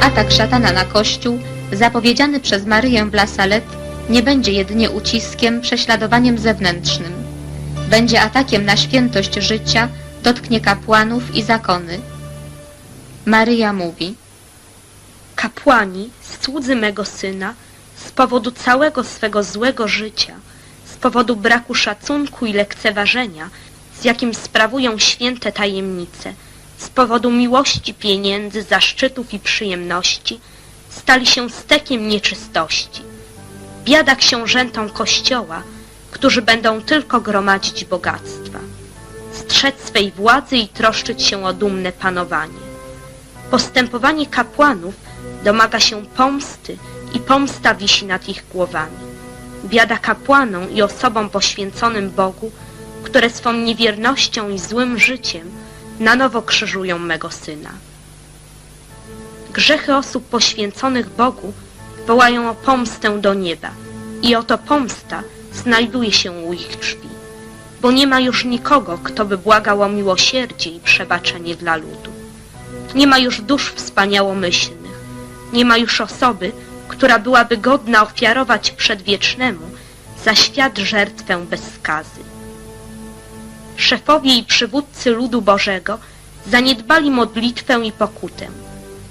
Atak szatana na Kościół, zapowiedziany przez Maryję w La Salette, nie będzie jedynie uciskiem, prześladowaniem zewnętrznym. Będzie atakiem na świętość życia, dotknie kapłanów i zakony. Maryja mówi, Kapłani, słudzy mego syna, z powodu całego swego złego życia, z powodu braku szacunku i lekceważenia, z jakim sprawują święte tajemnice, z powodu miłości pieniędzy, zaszczytów i przyjemności, stali się stekiem nieczystości. Biada książętom Kościoła, którzy będą tylko gromadzić bogactwa, strzec swej władzy i troszczyć się o dumne panowanie. Postępowanie kapłanów domaga się pomsty i pomsta wisi nad ich głowami. Biada kapłanom i osobom poświęconym Bogu, które swą niewiernością i złym życiem na nowo krzyżują mego Syna. Grzechy osób poświęconych Bogu wołają o pomstę do nieba i oto pomsta znajduje się u ich drzwi, bo nie ma już nikogo, kto by błagał o miłosierdzie i przebaczenie dla ludu. Nie ma już dusz wspaniałomyślnych. Nie ma już osoby, która byłaby godna ofiarować przedwiecznemu za świat żertwę bez skazy. Szefowie i przywódcy ludu Bożego zaniedbali modlitwę i pokutę,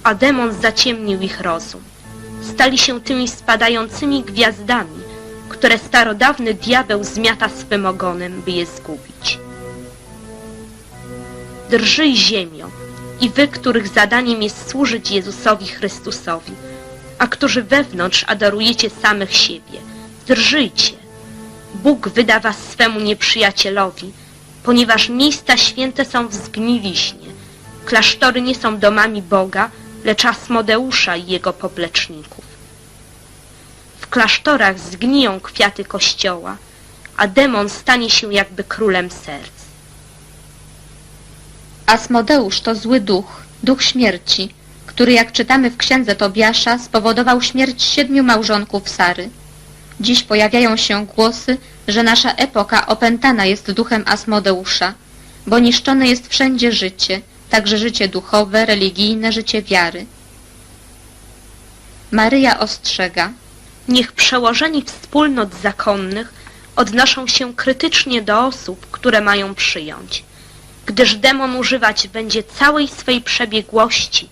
a demon zaciemnił ich rozum. Stali się tymi spadającymi gwiazdami, które starodawny diabeł zmiata swym ogonem, by je zgubić. Drżyj ziemio, i wy, których zadaniem jest służyć Jezusowi Chrystusowi, a którzy wewnątrz adorujecie samych siebie. Drżyjcie. Bóg wyda was swemu nieprzyjacielowi, ponieważ miejsca święte są w zgniliźnie. Klasztory nie są domami Boga, lecz Asmodeusza i jego popleczników. W klasztorach zgniją kwiaty Kościoła, a demon stanie się jakby królem serc. Asmodeusz to zły duch, duch śmierci, który jak czytamy w księdze Tobiasza spowodował śmierć siedmiu małżonków Sary. Dziś pojawiają się głosy, że nasza epoka opętana jest duchem Asmodeusza, bo niszczone jest wszędzie życie, także życie duchowe, religijne, życie wiary. Maryja ostrzega, Niech przełożeni wspólnot zakonnych odnoszą się krytycznie do osób, które mają przyjąć, gdyż demon używać będzie całej swej przebiegłości,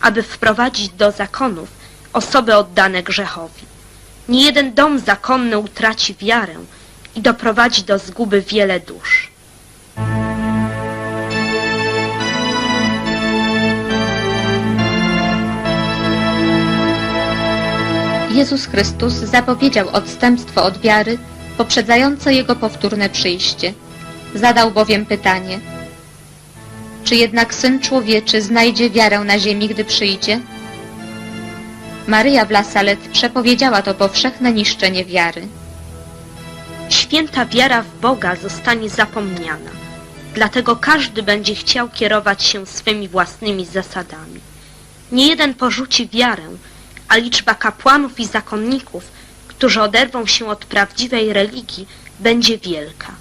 aby wprowadzić do zakonów osoby oddane grzechowi. Nie jeden dom zakonny utraci wiarę i doprowadzi do zguby wiele dusz. Jezus Chrystus zapowiedział odstępstwo od wiary poprzedzające Jego powtórne przyjście. Zadał bowiem pytanie, czy jednak Syn Człowieczy znajdzie wiarę na ziemi, gdy przyjdzie? Maryja w La Salette przepowiedziała to powszechne niszczenie wiary. Święta wiara w Boga zostanie zapomniana, dlatego każdy będzie chciał kierować się swymi własnymi zasadami. Nie jeden porzuci wiarę, a liczba kapłanów i zakonników, którzy oderwą się od prawdziwej religii, będzie wielka.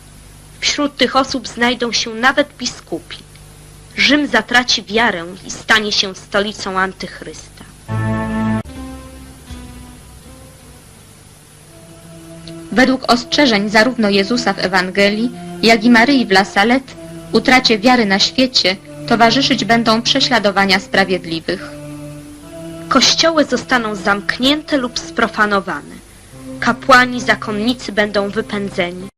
Wśród tych osób znajdą się nawet biskupi. Rzym zatraci wiarę i stanie się stolicą antychrysta. Według ostrzeżeń zarówno Jezusa w Ewangelii, jak i Maryi w La Salette, utracie wiary na świecie towarzyszyć będą prześladowania sprawiedliwych. Kościoły zostaną zamknięte lub sprofanowane. Kapłani, zakonnicy będą wypędzeni.